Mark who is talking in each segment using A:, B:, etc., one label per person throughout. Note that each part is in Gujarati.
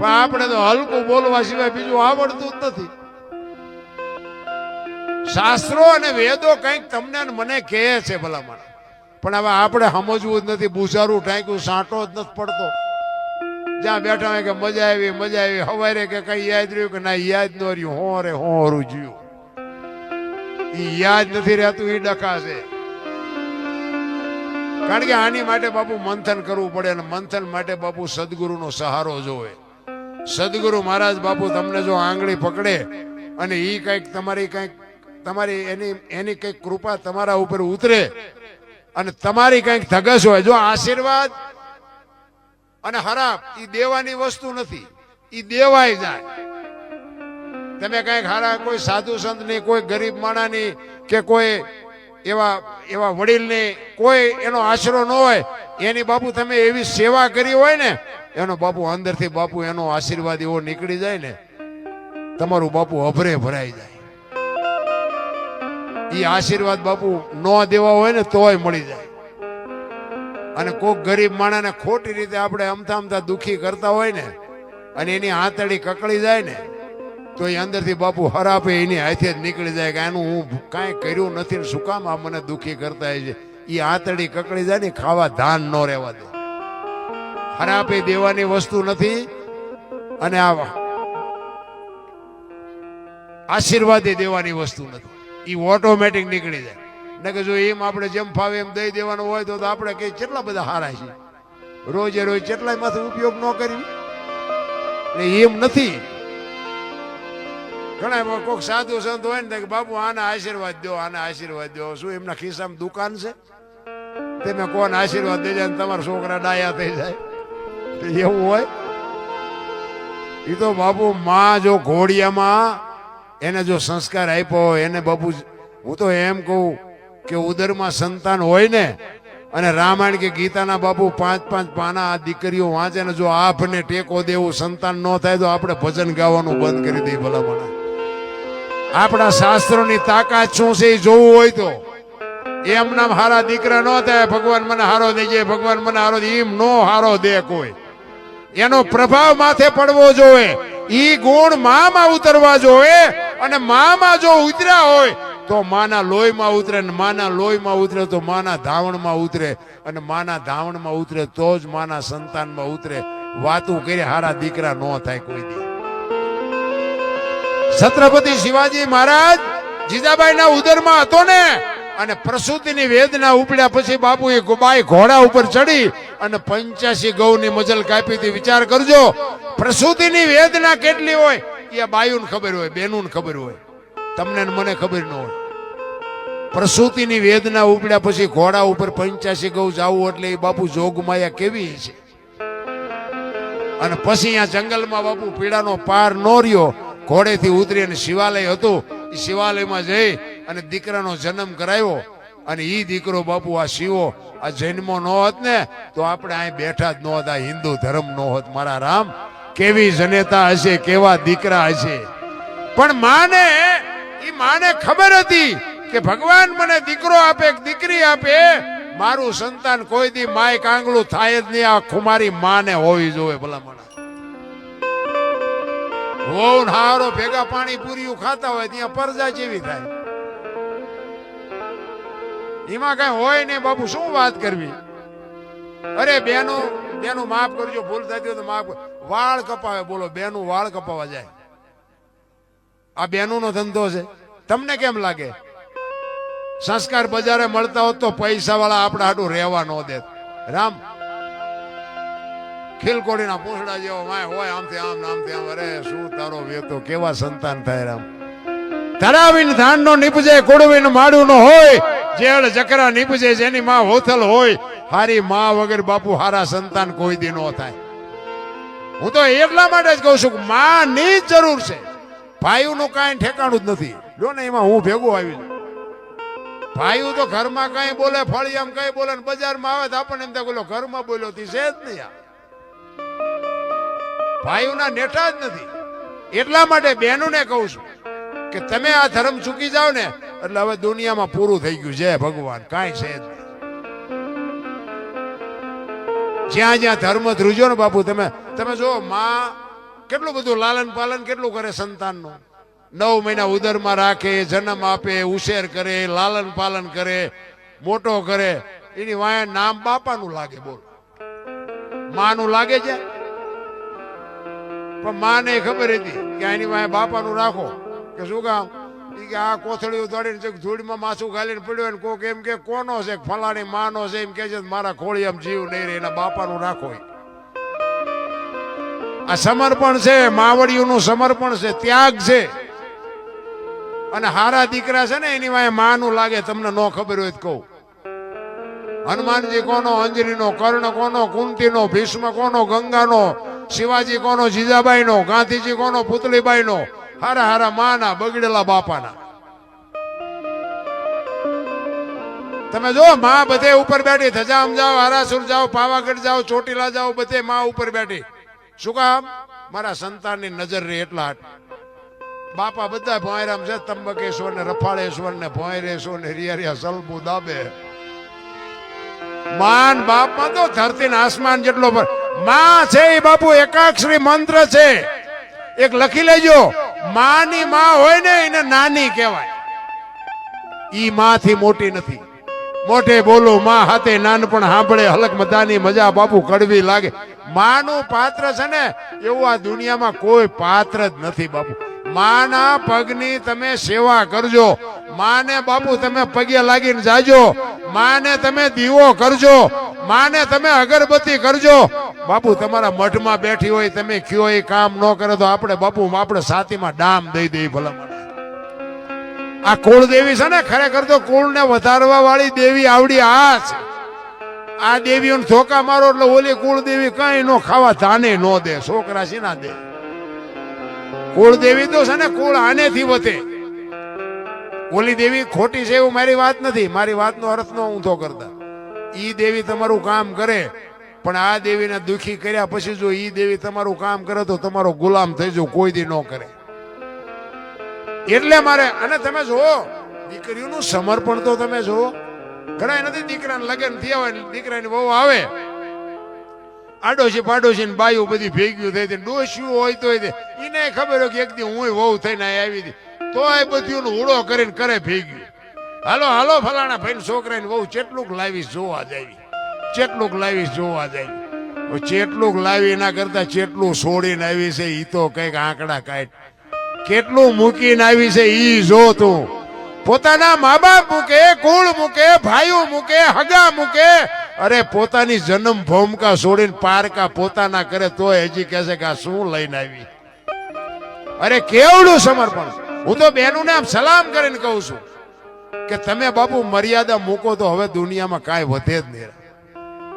A: પણ આપણે તો હલકું બોલવા સિવાય બીજું આવડતું જ નથી. શાસ્ત્રો અને વેદો કંઈક તમને મને કહે છે ભલામણ. પણ હવે આપણે સમજવું જ નથી બુઝારું ટાંક્યું સાંટો જ નથી પડતો. જ્યાં બેઠા હોય કે મજા આવી મજા આવી, હવારે કે કઈ યાદ રહ્યું કે ના, યાદ ન રહ્યું, હો રે હોરું જ્યું એ યાદ નથી રહેતું એ ડકાશે કારણ કે આની માટે બાપુ મંથન કરવું પડે અને મંથન માટે બાપુ સદગુરુનો સહારો જોવે. સદગુરુ મહારાજ બાપુ તમને જો આંગળી પકડે અને એ કંઈક તમારી કંઈક, તમારી એની એની કંઈક કૃપા તમારા ઉપર ઉતરે અને તમારી કંઈક ધગસ હોય, જો આશીર્વાદ અને હરાપ એ દેવાની વસ્તુ નથી, ઈ દેવાય જાય. તમે કંઈક હારા, કોઈ સાધુ સંતની, કોઈ ગરીબ માણાની કે કોઈ એવા એવા વડીલની કોઈ એનો આશરો ન હોય, એની બાપુ તમે એવી સેવા કરી હોય ને એનો બાપુ અંદરથી બાપુ એનો આશીર્વાદ એવો નીકળી જાય ને, તમારું બાપુ અભરે ભરાઈ જાય. એ આશીર્વાદ બાપુ ન દેવા હોય ને તોય મળી જાય. અને કોક ગરીબ માણાને ખોટી રીતે આપણે અમથા અમથા દુઃખી કરતા હોય ને, અને એની આંતળી કકળી જાય ને, તો એ અંદરથી બાપુ હરાપે એની હાથે જ નીકળી જાય કે આનું હું કાંઈ કર્યું નથી શું કામ આ મને દુઃખી કરતા હોય છે. એ આંતળી કકળી જાય ને ખાવા ધાન ન રહેવા દે. હરાપે દેવાની વસ્તુ નથી. અને આ આશીર્વાદે દેવાની વસ્તુ નથી. એ ઓટોમેટિક નીકળી જાય. ને કે જો એમ આપણે જેમ ફાવે એમ દઈ દેવાનું હોય તો આપણે કઈ કેટલા બધા હારા છે રોજે રોજ કેટલાય માથે ઉપયોગ ન કરી ને એમ નથી. ઘણા એમાં કોક સાધુ સંત હોય ને કે, બાપુ, આના આશીર્વાદ દો, આના આશીર્વાદ દો. શું એમના ખિસ્સામાં દુકાન છે? તમે કોણ આશીર્વાદ દેજે ને તમારા છોકરા ડાયા થઈ જાય. એવું હોય? એ તો બાપુ માં જો ઘોડિયામાં એને જો સંસ્કાર આપ્યો હોય, એને બાપુ હું તો એમ કહું કે ઉદરમાં સંતાન હોય ને, અને રામાયણ કે ગીતાના બાપુ પાંચ પાંચ પાના આ દીકરીઓ વાંચે ને જો આપને ટેકો દેવું, સંતાન ન થાય તો આપણે ભજન ગાવાનું બંધ કરી દઈએ ભલામણ. આપણા શાસ્ત્રોની તાકાત શું છે એ જોવું હોય તો. એમ નામ હારા દીકરા ન થાય, ભગવાન મને હારો દેજે, ભગવાન મને હારો દે, એમ નો હારો દે કોઈ. એનો પ્રભાવ માથે પડવો જોઈએ. ઈ ગુણ મામાં ઉતરવા જોઈએ અને મામાં જો ઉતર્યા હોય તો માના લોહીમાં ઉતરે ને માના લોહીમાં ઉતરે તો માના ધાવણમાં ઉતરે અને માના ધાવણમાં ઉતરે તો જ માના સંતાનમાં ઉતરે. વાતું કરી હારા દીકરા ન થાય કોઈ દી. છત્રપતિ શિવાજી મહારાજ જીજાબાઈના ઉદરમાં હતો ને અને પ્રસૂતિની વેદના ઉપડ્યા પછી બાપુ એ બાઈ ઘોડા ઉપર ચડી અને પંચ્યાસી ગૌની મજલ કાપી હતી. વિચાર કરજો, પ્રસૂતિની વેદના કેટલી હોય? એ બાયુને ખબર હોય બેનું ખબર હોય. તમને મને ખબર ન હોય. પ્રસૂતિની વેદના ઉપડ્યા પછી ઘોડા ઉપર પંચ્યાસી ગૌ જાવું એટલે એ બાપુ જોગમાયા કેવી છે? અને પછી અહીંયા જંગલમાં બાપુ પીડાનો પાર ન રહ્યો. ઘોડેથી ઉતરી અને શિવાલય હતું. શિવાલયમાં જઈ અને દીકરાનો જન્મ કરાવ્યો અને ઈ દીકરો બાપુ આ શિવો, આ જન્મો નો હોત ને, તો આપણે અહીં બેઠા જ ન હોત, આ હિન્દુ ધર્મ નો હોત મારા રામ. કેવી જનેતા હશે, કેવા દીકરા હશે. પણ માને, ઈ માને ખબર હતી કે ભગવાન મને દીકરો આપે દીકરી આપે. મારું સંતાન કોઈ દી માય કાંગળું થાય જ નહીં આ ખુમારી માને હોવી જોવે ભલામણ. વહુ ને હારો ભેગા પાણી પૂરીયું ખાતા હોય, ત્યાં પરજા જેવી થાય. એમાં કઈ હોય નહીં બાપુ, શું વાત કરવી? અરે બેનો, બેનું માફ કરજો, ભૂલ થતી હોય તો માફ વાળ કપાવે, બોલો, બેનું વાળ કપાવા જાય. આ બેનું નો ધંધો છે. તમને કેમ લાગે? સંસ્કાર બજારે મળતા હોત તો પૈસા વાળા આપણા હાટું રહેવા ન દે રામ. ખીલકોડીના પૂંછડા જેવો માય હોય, આમથી આમ ને આમથી આમ. અરે, શું તારો વેતો? કેવા સંતાન થાય, રામ. ધરાવીને ધાન નો નીપજે કોડવીને માડું નો હોય. જેળ જકરા નીપજે જેની માં હોથલ હોય, હારી માં વગર બાપુ હારા સંતાન કોઈ દી નો થાય. હું તો એટલા માટે જ કહું છું કે માં ની જરૂર છે. ભાઈ નું કાંઈ ઠેકાણું જ નથી. જો ને એમાં હું ભેગું આવી ભાઈઓ તો ઘરમાં કઈ બોલે, ફળિયામ કઈ બોલે ને બજારમાં આવે તો આપણને એમ થાય ઘરમાં બોલ્યો છે જ નહીં આ. ભાઈઓના નેઠા જ નથી. એટલા માટે બહેનોને કહું છું કે તમે આ ધર્મ ચૂકી જાઓ ને એટલે હવે દુનિયામાં પૂરું થઈ ગયું છે ભગવાન, કાંઈ છે જ નહીં. જ્યાં જ્યાં ધર્મ ધ્રુજો ને બાપુ, તમે તમે જો માં કેટલું બધું લાલન પાલન કેટલું કરે સંતાનનું? નવ મહિના ઉદરમાં રાખે, જન્મ આપે, ઉછેર કરે, લાલન પાલન કરે, મોટો કરે. એની વાયા નામ બાપાનું લાગે બોલ. માનું લાગે છે? પણ માને ખબર હતી કે એની વાયા બાપાનું રાખો. કે શું કામ? કે આ કોથળીઓ દોડીને ચક ધૂળમાં માથું ગાલીને પડ્યો ને કોક એમ કે, કોનો છે? ફલાણી માનો છે. એમ કે છે મારા ખોળી આમ જીવ નહીં રહે, એના બાપાનું રાખો આ સમર્પણ છે માવડિયુંનું સમર્પણ છે, ત્યાગ છે. અને હારા દીકરા છે ને, એની વાય માનું લાગે, તમને ન ખબર હોય તો કહું. હનુમાનજી કોનો, અંજલીનો, કર્ણ કોનો, કુંતીનો, ભીષ્મ કોનો, ગંગાનો, શિવાજી કોનો, જીજાબાઈનો, ગાંધીજી કોનો, પુતળીબાઈનો હારા હારા માના, બગડેલા બાપાના. તમે જો, માં બધે ઉપર બેઠી, ધજામ જાઓ, હારાસુર જાઓ, પાવાગઢ જાઓ, ચોટીલા જાઓ, બધે માં ઉપર બેઠી. શું કામ? મારા સંતાનની નજર રહી એટલા. બાપા બધા ભોંયરામ છે, તંબકેશ્વર ને રફાળેશ્વર ને ભોંયરેશ્વર ને રિયરિયા સલબુ દાબે. માન બાપમાં તો ધરતી આસમાન જેટલો પરમાં છે એ બાપુ, એકાક્ષરી મંત્ર છે. એક લખી લેજો. માની માં હોય ને એને નાની કહેવાય. ઈ માંથી મોટી નથી. મોટે બોલો, માં હાથે નાનપણ સાંભળે, હલક મદાની મજા બાપુ કડવી લાગે. માનું પાત્ર છે ને, એવું આ દુનિયામાં કોઈ પાત્ર જ નથી બાપુ. માના પગની તમે સેવા કરજો. માને બાપુ તમે પગે લાગીને જાજો. માને તમે દીવો કરજો. માને તમે અગરબત્તી કરજો. બાપુ, તમારા મઠમાં બેઠી હોય, તમે કયો એ કામ ન કરે તો આપણે બાપુ, આપણે સાતીમાં ડામ દઈ દઈ ભલામણ. આ આ કુળદેવી છે ને, ખરેખર તો કુળને વધારવા વાળી દેવી આવડી આ છે. આ દેવીઓને ધોકા મારો એટલે ઓલી કુળદેવી કઈ નો ખાવા, ધાને નો દે, છોકરા છે ના દે? કુળદેવી તો છે ને, કુળ આનેથી વધે. ઓલી દેવી ખોટી છે એવું મારી વાત નથી. મારી વાતનો અર્થ નો ઊંધો કરતા. ઈ દેવી તમારું કામ કરે, પણ આ દેવીને દુખી કર્યા પછી જો ઈ દેવી તમારું કામ કરે તો તમારો ગુલામ થઈ જાવ, કોઈ દી ન કરે. એટલે મારે, અને તમે જુઓ, દીકરીઓનું સમર્પણ તો તમે જુઓ. ઘણા નથી દીકરાને લગ્ન થયા હોય, દીકરાની બહુ આવે આડોશી પાડોશી ને બાયું બધી ભેગ્યું થઈ ડોસ્યું હોય તો. એને ખબર હોય કે એક દી હું વહુ થઈને આવી હતી. તો એ બધું હુડો કરીને કરે ભેગ્યું. હાલો હાલો ફલાણા ભાઈ છોકરાને વહુ ચેટલુંક લાવીશ જોવા જાય ચેટલુંક લાવીશ જોવા જાય હવે ચેટલુંક લાવી એના કરતા ચેટલું છોડીને આવી છે એ તો કંઈક આંકડા કાઢ. કેટલું મૂકીને આવી છે એ જો તું. પોતાના મા બાપ મૂકે, કુળ મૂકે, ભાઈઓ મૂકે, હગા મૂકે અરે, પોતાની જન્મ ભૂમિકા છોડીને પારકા પોતાના કરે તો હજી કહેશે કે શું લઈને આવી? અરે, કેવડું સમર્પણ હું તો બહેનોને આમ સલામ કરીને કહું છું કે તમે બાપુ મર્યાદા મૂકો તો હવે દુનિયામાં કાંઈ વધે જ નહીં.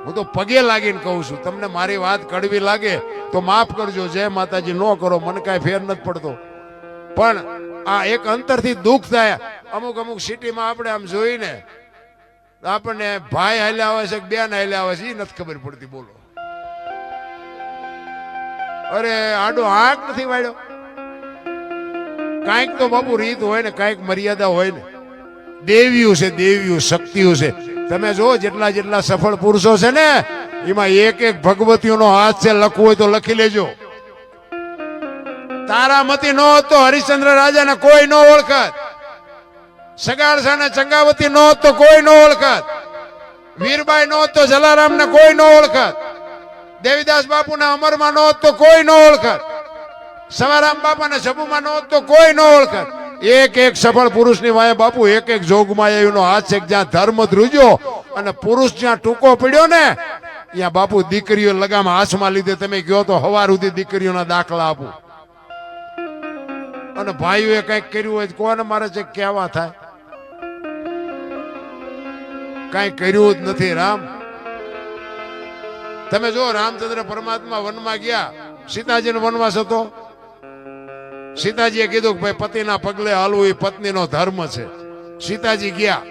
A: હું તો પગે લાગીને કહું છું, તમને મારી વાત કડવી લાગે તો માફ કરજો, જય માતાજી, ન કરો, મને કાંઈ ફેર નથી પડતો. પણ આ એક અંતરથી દુઃખ થાય. અમુક અમુક સિટીમાં આપણે આમ જોઈને આપણને ભાઈ હાલ્યા આવે છે કે બેન હાલ્યા આવે છે એ નથી ખબર પડતી, બોલો. અરે, આડો આંક નથી વાળ્યો. કાંઈક તો બાપુ રીત હોય ને, કાંઈક મર્યાદા હોય ને. દેવીઓ છે દેવીઓ શક્તિઓ છે. તમે જો જેટલા જેટલા સફળ પુરુષો છે ને, એમાં એક એક ભગવતીઓનો હાથ છે, લખવું હોય તો લખી લેજો. તારામતી નો હતો હરિશ્ચંદ્ર રાજાને કોઈ ન ઓળખત. સગાળસા ને ચંગાવતી નો તો કોઈ નો ઓળખત. વીરબાઈ નો તો જલારામ ને કોઈ નો ઓળખત. દેવીદાસ બાપુ ના અમરમાં નો તો કોઈ નો ઓળખત. સવારામ બાપા ને સબુમાં નો તો કોઈ નો ઓળખત. એક એક સફળ પુરુષની વાય બાપુ, એક એક જોગમાં એનો હાથ છે જ્યાં ધર્મ ધ્રુજ્યો અને પુરુષ જ્યાં ટૂંકો પડ્યો ને, ત્યાં બાપુ દીકરીઓ લગામ હાથમાં લીધે તમે ગયો તો હવાર સુધી દીકરીઓના દાખલા આપું. અને ભાઈઓએ કંઈક કર્યું હોય કોને મારે છે કહેવા થાય? કઈ કર્યું જ નથી, રામ. તમે જો રામચંદ્ર પરમાત્મા વનમાં ગયા, સીતાજીનો વનવાસ હતો. સીતાજીએ કીધું કે ભાઈ, પતિના પગલે હાલવું એ પત્નીનો ધર્મ છે. સીતાજી ગયા,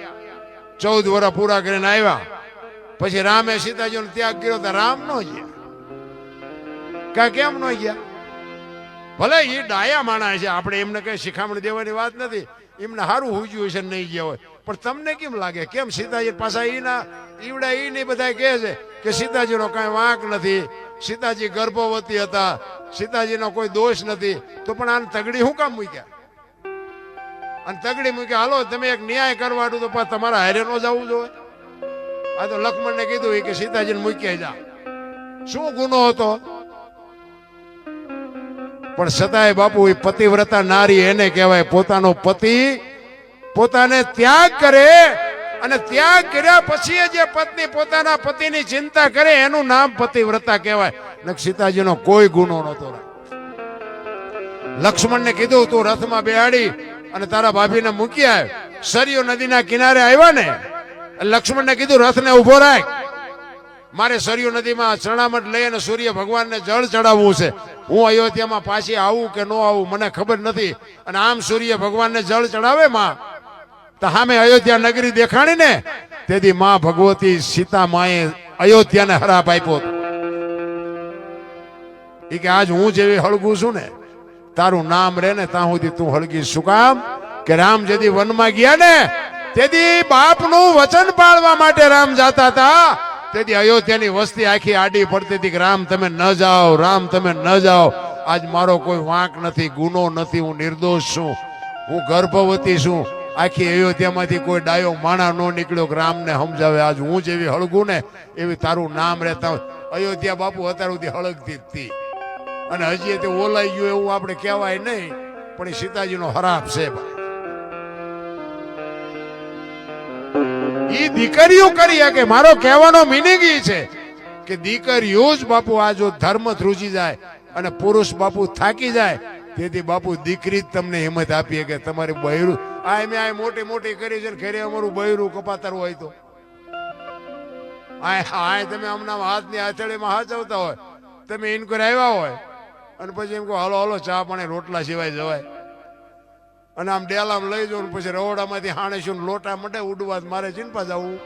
A: ચૌદ વર્ષ પૂરા કરીને આવ્યા. પછી રામે સીતાજીનો ત્યાગ કર્યો તો રામ નો ગયા. કા કેમ નો ગયા? ભલે એ ડાયા માણા છે, આપણે એમને કઈ શિખામણ દેવાની વાત નથી. એમને સારું હુજ્યું છે નહીં ગયા હોય. પણ તમને કેમ લાગે? કેમ સીતાજી પાછા એના ઈવડા એ નહીં બધા કહે છે કે સીતાજીનો કાંઈ વાંક નથી. સીતાજી ગર્ભવતી હતા. સીતાજીનો કોઈ દોષ નથી. તો પણ આને તગડી શું કામ મૂક્યા? અને તગડી મૂકી હાલો, તમે એક ન્યાય કરવા તો પણ તમારા હારે નો જવું જોઈએ. આ તો લક્ષ્મણને કીધું કે સીતાજીને મૂકી જા. શું ગુનો હતો? પણ છતાંય બાપુ એ પતિવ્રતા નારી એને કહેવાય. પોતાનો પતિ પોતાને ત્યાગ કરે અને ત્યાગ કર્યા પછી જે પત્ની પોતાના પતિની ચિંતા કરે, એનું નામ પતિવ્રતા કહેવાય. ને સીતાજીનો કોઈ ગુનો નહોતો લક્ષ્મણને કીધું, તું રથમાં બેહાડી અને તારા ભાભીને મૂકી આવ્યો સરયુ નદીના કિનારે આવ્યા ને? લક્ષ્મણને કીધું, રથને ઊભો રાખ. મારે સરયુ નદીમાં ચણામટ લઈ અને સૂર્ય ભગવાનને જળ ચડાવવું છે. હું અયોધ્યામાં પાછી આવું કે ન આવું, મને ખબર નથી. અને આમ સૂર્ય ભગવાનને જળ ચડાવે માં, તો સામે અયોધ્યા નગરી દેખાણી ને, તેથી માં ભગવતી સીતા માએ અયોધ્યાને હરાપ આપ્યો એ કે આજ હું જેવી હળગું છું ને, તારું નામ રે ને ત્યાં સુધી તું હળગી શું કામ? કે રામ જેથી વનમાં ગયા ને, તેથી બાપનું વચન પાળવા માટે રામ જાતા હતા. તેથી અયોધ્યાની વસ્તી આખી આડી પડતી હતી કે રામ તમે ન જાઓ, રામ તમે ન જાઓ. આજ મારો કોઈ વાંક નથી, ગુનો નથી, હું નિર્દોષ છું. હું ગર્ભવતી છું. આખી અયોધ્યામાંથી કોઈ ડાયો માણા ન નીકળ્યો કે રામને સમજાવે. આજ હું જેવી હળગું ને એવી તારું નામ રહેતા અયોધ્યા બાપુ અત્યાર સુધી હળગતી હતી. અને હજી તે ઓલાઈ ગયું એવું આપણે કહેવાય નહીં. પણ એ સીતાજીનો હરાપ છે. ભાઈ ઈ દીકરીઓ કરી શકે મારો કહેવાનો મિનિંગ ઈ છે કે દીકરીઓ જ બાપુ આ જો ધર્મ ધ્રુજી જાય અને પુરુષ બાપુ થાકી જાય, તેથી બાપુ દીકરી જ તમને હિંમત આપીએ કે તમારી બહેરું આ એમ આ મોટી મોટી કરી છે ને અમારું બહેરું કપાતર હોય તો. આ તમે હમણાં હાથની આથેળીમાં હાચવતા હોય. તમે ઇન્કર આવ્યા હોય અને પછી એમ કહો, હાલો હાલો, ચા પાણી રોટલા સિવાય જવાય. અને આમ ડેલામ લઈ જવું પછી રવડામાંથી હાણેશું લોટા મટે ઉડવા મારે ચિંપા જવું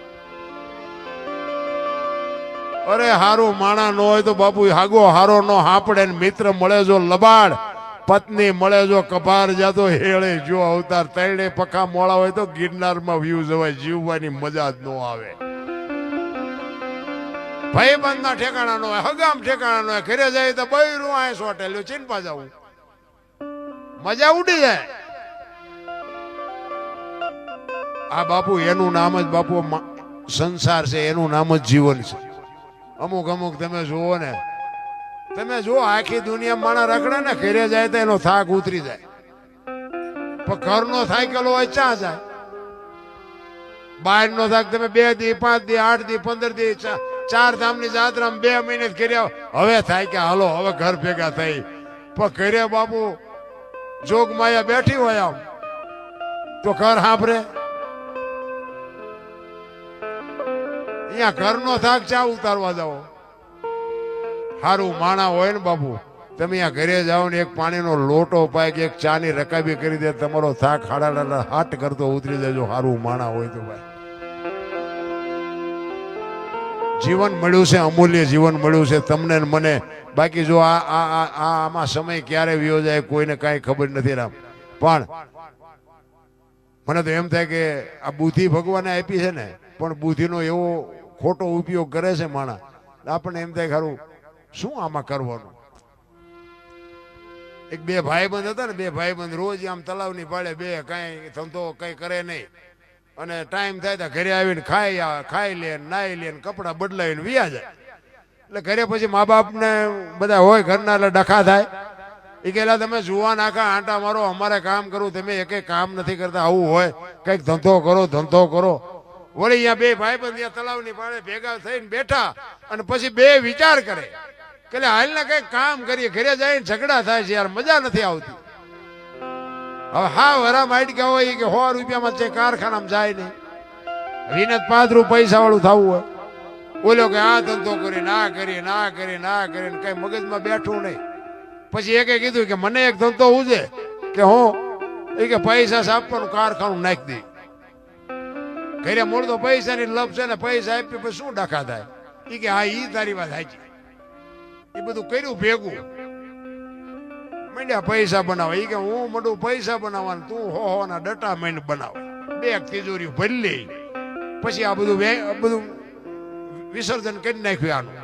A: અરે હારું માણા ન હોય તો બાપુ હાગો હારો નો હાપડે મિત્ર મળે જો લબાડ, પત્ની મળે જો કપાર જાતો હેળે જો અવતાર તૈણે પખા મોળા હોય તો ગિરનારમાં વ્યૂ જવાય, જીવવાની મજા જ ન આવે. ભાઈબંધ ના ઠેકાણા નો હોય, હગામ ઠેકાણા નો હોય, ઘરે જાય તો બૈરું આ સોટેલું ચિંપા જવું મજા ઉડી જાય. આ બાપુ, એનું નામ જ બાપુ સંસાર છે, એનું નામ જ જીવન છે. અમુક અમુક તમે જુઓ ને, તમે જુઓ, આખી દુનિયા માણા રખડે ને, ઘેરે જાય તો એનો થાક ઉતરી જાય. પણ ઘરનો સાયકલ હોય, ચા જાય. બહારનો થાક તમે બે દી, પાંચ દી, આઠ દી, પંદર દી ચાર ધામની જાત્રામાં બે મહિને કર્યા હવે થાય કે હાલો, હવે ઘર ભેગા થઈ. પણ ઘરે બાપુ જોગ માયા બેઠી હોય આમ. તો ઘર સાંભળે. અહીંયા ઘરનો થાક ચા ઉતારવા જાઓ. સારું માણા હોય ને બાપુ, તમે અહીંયા ઘરે જાઓ ને એક પાણીનો લોટો પાય કે એક ચાની રકાબી કરી દે, તમારો થાક હાડા હાટ કરતો ઉતરી જજો. સારું માણા હોય તો ભાઈ. જીવન મળ્યું છે, અમૂલ્ય જીવન મળ્યું છે. તમને મને. બાકી જો આ- આ, આમાં સમય ક્યારે વિયો જાય કોઈને કાંઈ ખબર નથી રામ. પણ મને તો એમ થાય કે આ બુદ્ધિ ભગવાને આપી છે ને, પણ બુદ્ધિનો એવો ખોટો ઉપયોગ કરે છે માણસ. આપણને એમ થાય ખરું, શું આમાં કરવાનું? એક બે ભાઈબંધ હતા ને, બે ભાઈબંધ રોજ આમ તલાવની પાડે બે, કાંઈ ધંધો કંઈ કરે નહીં. અને ટાઈમ થાય તો ઘરે આવીને ખાઈ ખાઈ લે, નાઈ લે કપડાં બદલાવીને વ્યા જાય. એટલે ઘરે પછી મા બાપને બધા હોય ઘરના, એટલે ડખા થાય. એ કહેલા, તમે જુવાન આખા આંટા મારો, અમારે કામ કરવું, તમે એકે કામ નથી કરતા, આવું હોય. કંઈક ધંધો કરો ધંધો કરો. વળી અહીંયા બે ભાઈ બંધ તલાવની પાળે ભેગા થઈને બેઠા અને પછી બે વિચાર કરે કે હાલ ને કંઈક કામ કરીએ, ઘરે જઈને ઝઘડા થાય છે યાર, મજા નથી આવતી. હવે હા વરા માઇટ ગયા હોય કે સો રૂપિયામાં છે કારખાનામાં જાય નહીં. વિનત પાંચ રૂપિયા પૈસા વાળું થવું હોય. બોલો કે આ ધંધો કરી ના કરી ના કરી ના કરી કઈ મગજમાં બેઠું નહીં. પછી એકે કીધું કે મને એક ધંધો ઉજે કે હું, એ કે પૈસા આપવાનું કારખાનું નાખી દે. ઘરે મૂળ તો પૈસાની લપ છે ને પૈસા આપ્યો, પછી શું ડખા થાય? એ કે, હા, ઈ તારી વાત સાચી. એ બધું કર્યું, ભેગું. મંડ્યા પૈસા બનાવે. એ કે, હું મંડું પૈસા બનાવવાનું, તું હો હો ના ડટા માંડ બનાવ. બે તિજોરી ભરી લે. પછી આ બધું બધું વિસર્જન કરી નાખ્યું આનું.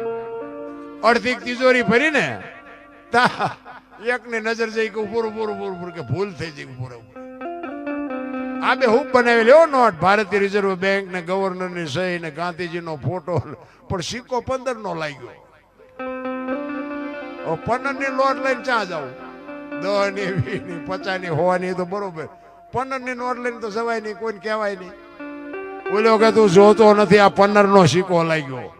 A: અડધી તિજોરી ભરીને, તા, એકની નજર જઈ કે પૂરું પૂરું પૂરું પૂરું કે ભૂલ થઈ જઈ પૂરું આ બે હું બનાવેલી હો નોટ. ભારતીય રિઝર્વ બેંક ને ગવર્નરની સહી ને ગાંધીજીનો ફોટો. પણ સિક્કો પંદર નો લાગ્યો. પંદરની નોટ લઈને ચા જાવ દહની વી ની પચાસની હોવાની તો બરોબર. પંદરની નોટ લઈને તો જવાય નહીં, કોઈને કહેવાય નહીં. બોલ્યો કે તું જોતો નથી, આ પંદર નો સિક્કો લાગ્યો.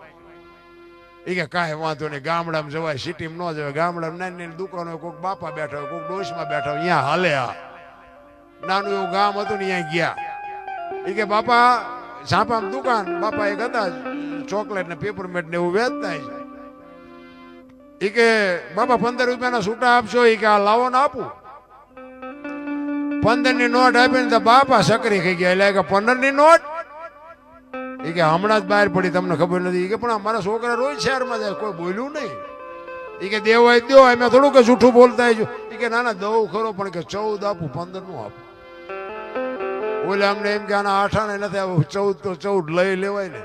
A: એ કે કાંઈ વાંધો નહીં, ગામડામાં જવાય, સિટીમાં ન જવાય. ગામડામાં નાની નાની દુકાનો કોઈક બાપા બેઠા હોય, કોઈક ડોશમાં બેઠા હોય અહીંયા હાલે આ. નાનું એવું ગામ હતું ને અહીંયા ગયા. એ કે, બાપા, ઝાંપામ દુકાન. બાપા એક હતા ચોકલેટ ને પેપરમેટ ને એવું વેચતા છે એ કે, બાપા, પંદર રૂપિયાના છૂટા આપશો. એ કે, આ લાવો ને આપું. પંદરની નોટ આપીને તો બાપા સકરી ખાઈ ગયા. એટલે કે પંદરની નોટ? એ કે, હમણાં જ બહાર પડી, તમને ખબર નથી. કે, પણ અમારા છોકરા રોજ શહેરમાં જાય, કોઈ બોલ્યું નહીં. એ કે, દેવાય દો એમાં થોડું કે જૂઠું બોલતા એ કે, ના ના, દઉં ખરો, પણ કે ચૌદ આપું, પંદરનું આપું. ઓલે અમને એમ કે આના આઠાણે નથી ચૌદ તો ચૌદ લઈ લેવાય ને.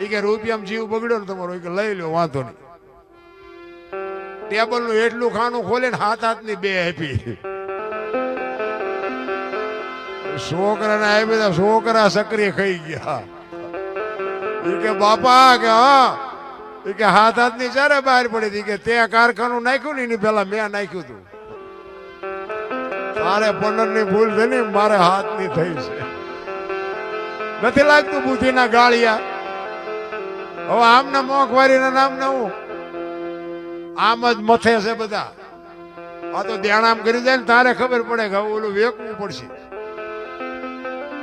A: એ કે રૂપિયામાં જીવ બગડ્યો ને તમારો એ કે લઈ લો વાંધો નહીં. ટેબલનું એટલું ખાનું ખોલે ને હાથ હાથની બે આપી. છોકરા ને આવી બધા છોકરા સક્રિય ખાઈ ગયા. એ કે બાપા કે હા. એ કે હાથ હાથની ચારે બહાર પડી હતી કે તે કારખાનું નાખ્યું ને એની પેલા મેં નાખ્યું હતું. તારે પંદરની ભૂલ થઈ ને, મારે હાથની થઈ છે. નથી લાગતું બુદ્ધિ ના ગાળિયા? હવે આમના મોંખવારી ના નામ ના હું? આમ જ મથે છે બધા. આ તો ધ્યાન આમ કરી જાય ને, તારે ખબર પડે કે ઓલું વેકવું પડશે.